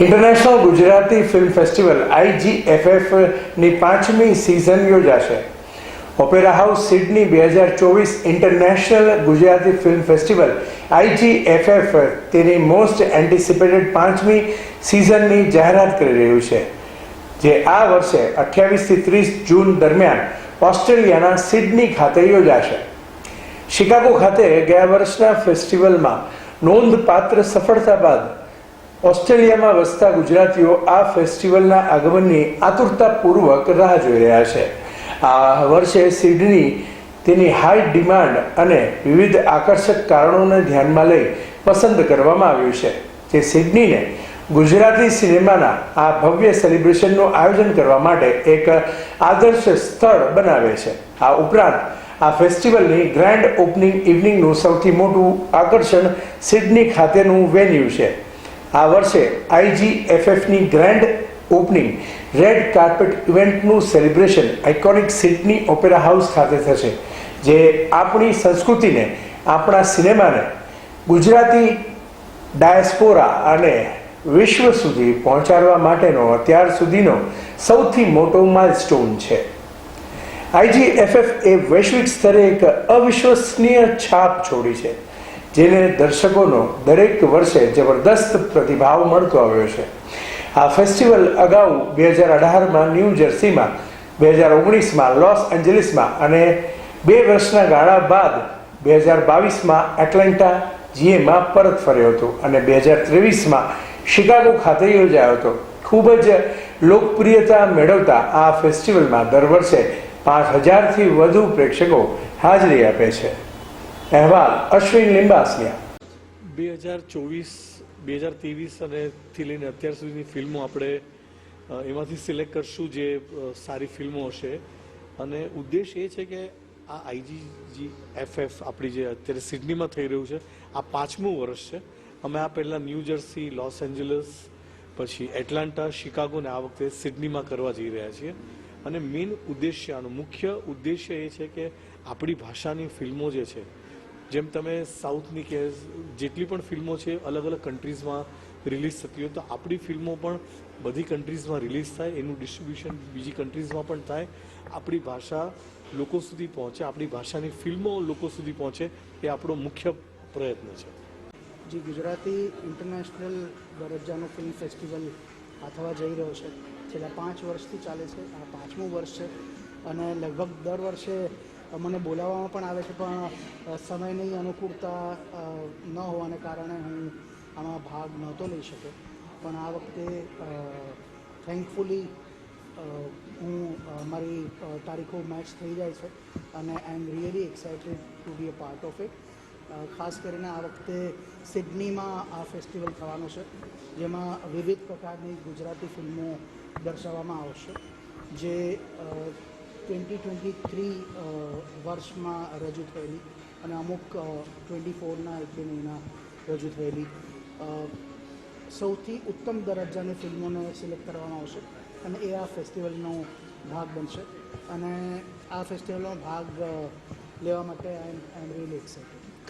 International Gujarati film festival આઈજીએફએફની પાંચમી season યોજાશે. ઓપેરા હાઉસ સિડની બે હજાર ચોવીસ international Gujarati film festival IGFF તેની મોસ્ટ એન્ટિસિપેટેડ પાંચમી સિઝનની જાહેરાત કરી રહ્યું છે. જે આ વર્ષે અઠ્યાવીસથી ત્રીસ જૂન દરમિયાન ઓસ્ટ્રેલિયાના સિડની ખાતે યોજાશે. શિકાગો ખાતે ગયા વર્ષના ફેસ્ટિવલમાં નોંધપાત્ર સફળતા બાદ ઓસ્ટ્રેલિયામાં વસતા ગુજરાતીઓ આ ફેસ્ટિવલના આગમનની આતુરતાપૂર્વક રાહ જોઈ રહ્યા છે. આ વર્ષે સિડની તેની હાઈ ડિમાન્ડ અને વિવિધ આકર્ષક કારણોને ધ્યાનમાં લઈ પસંદ કરવામાં આવ્યું છે. જે સિડનીને ગુજરાતી સિનેમાના આ ભવ્ય સેલિબ્રેશનનું આયોજન કરવા માટે એક આદર્શ સ્થળ બનાવે છે. આ ઉપરાંત, આ ફેસ્ટિવલની ગ્રાન્ડ ઓપનિંગ ઇવનિંગનું સૌથી મોટું આકર્ષણ સિડની ખાતેનું વેન્યુ છે. આ વર્ષે આઈજીએફએફની grand opening red carpet ઇવેન્ટનું celebration iconic Sydney opera house ખાતે થશે, જે આપણી સંસ્કૃતિને, આપણા સિનેમાને, ગુજરાતી ડાયસ્પોરા અને વિશ્વ સુધી પહોંચાડવા માટેનો અત્યાર સુધીનો સૌથી મોટો માઇલસ્ટોન છે. આઈજીએફએફ એ વૈશ્વિક સ્તરે એક અવિશ્વસનીય છાપ છોડી છે. જેને દર્શકોનો દરેક વર્ષે જબરદસ્ત પ્રતિભાવ મળતો આવ્યો છે. આ ફેસ્ટિવલ અગાઉ બે હજાર અઢારમાં ન્યૂ જર્સીમાં, બે હજાર ઓગણીસમાં લોસ એન્જલિસમાં અને બે વર્ષના ગાળા બાદ બે હજાર બાવીસમાં એટલેન્ટા જીએમાં પરત ફર્યો હતો અને બે હજાર ત્રેવીસમાં શિકાગો ખાતે યોજાયો હતો. ખૂબ જ લોકપ્રિયતા મેળવતા આ ફેસ્ટિવલમાં દર વર્ષે પાંચ હજારથી વધુ પ્રેક્ષકો હાજરી આપે છે. અહેવાલ, અશ્વિન લિંબાસિયા બે હજાર ચોવીસ, બે હજાર ત્રેવીસ અને થી લઈને અત્યાર સુધીની ફિલ્મો આપણે એમાંથી સિલેક્ટ કરશું જે સારી ફિલ્મો હશે. અને ઉદ્દેશ એ છે કે આ આઈજીજી એફએફ આપણી જે અત્યારે સિડનીમાં થઈ રહ્યું છે, આ પાંચમું વર્ષ છે. અમે આ પહેલાં ન્યૂ જર્સી, લોસ એન્જલસ, પછી એટલાન્ટા શિકાગો ને આ વખતે સિડનીમાં કરવા જઈ રહ્યા છીએ. અને મેઇન ઉદ્દેશ્ય આનો મુખ્ય ઉદ્દેશ્ય એ છે કે આપણી ભાષાની ફિલ્મો જે છે જેમ તમે સાઉથની કે જેટલી પણ ફિલ્મો છે અલગ અલગ કન્ટ્રીઝમાં રિલીઝ થતી હોય તો આપણી ફિલ્મો પણ બધી કન્ટ્રીઝમાં રિલીઝ થાય, એનું ડિસ્ટ્રીબ્યુશન બીજી કન્ટ્રીઝમાં પણ થાય. આપણી ભાષા લોકો સુધી પહોંચે, આપણી ભાષાની ફિલ્મો લોકો સુધી પહોંચે, એ આપણો મુખ્ય પ્રયત્ન છે. જે, ગુજરાતી ઇન્ટરનેશનલ દરજ્જાનો ફિલ્મ ફેસ્ટિવલ આ થવા જઈ રહ્યો છે. છેલ્લા પાંચ વર્ષથી ચાલે છે, આ પાંચમું વર્ષ છે. અને લગભગ દર વર્ષે મને બોલાવવામાં પણ આવે છે, પણ સમયની અનુકૂળતા ન હોવાને કારણે હું આમાં ભાગ નહોતો લઈ શક્યો. પણ આ વખતે થેન્કફુલી હું મારી તારીખો મેચ થઈ જાય છે અને I am really excited to be a part of it ખાસ કરીને આ વખતે સિડનીમાં આ ફેસ્ટિવલ થવાનો છે, જેમાં વિવિધ પ્રકારની ગુજરાતી ફિલ્મો દર્શાવવામાં આવશે, જે ટ્વેન્ટી ટ્વેન્ટી થ્રી વર્ષમાં રજૂ થયેલી અને અમુક ટ્વેન્ટી ફોરના એક બે મહિના રજૂ થયેલી. સૌથી ઉત્તમ દરજ્જાની ફિલ્મોને સિલેક્ટ કરવામાં આવશે અને એ આ ફેસ્ટિવલનો ભાગ બનશે. અને આ ફેસ્ટિવલનો ભાગ લેવા માટે આઈ એમ આઈ એમ રિયલી એક્સાઇટેડ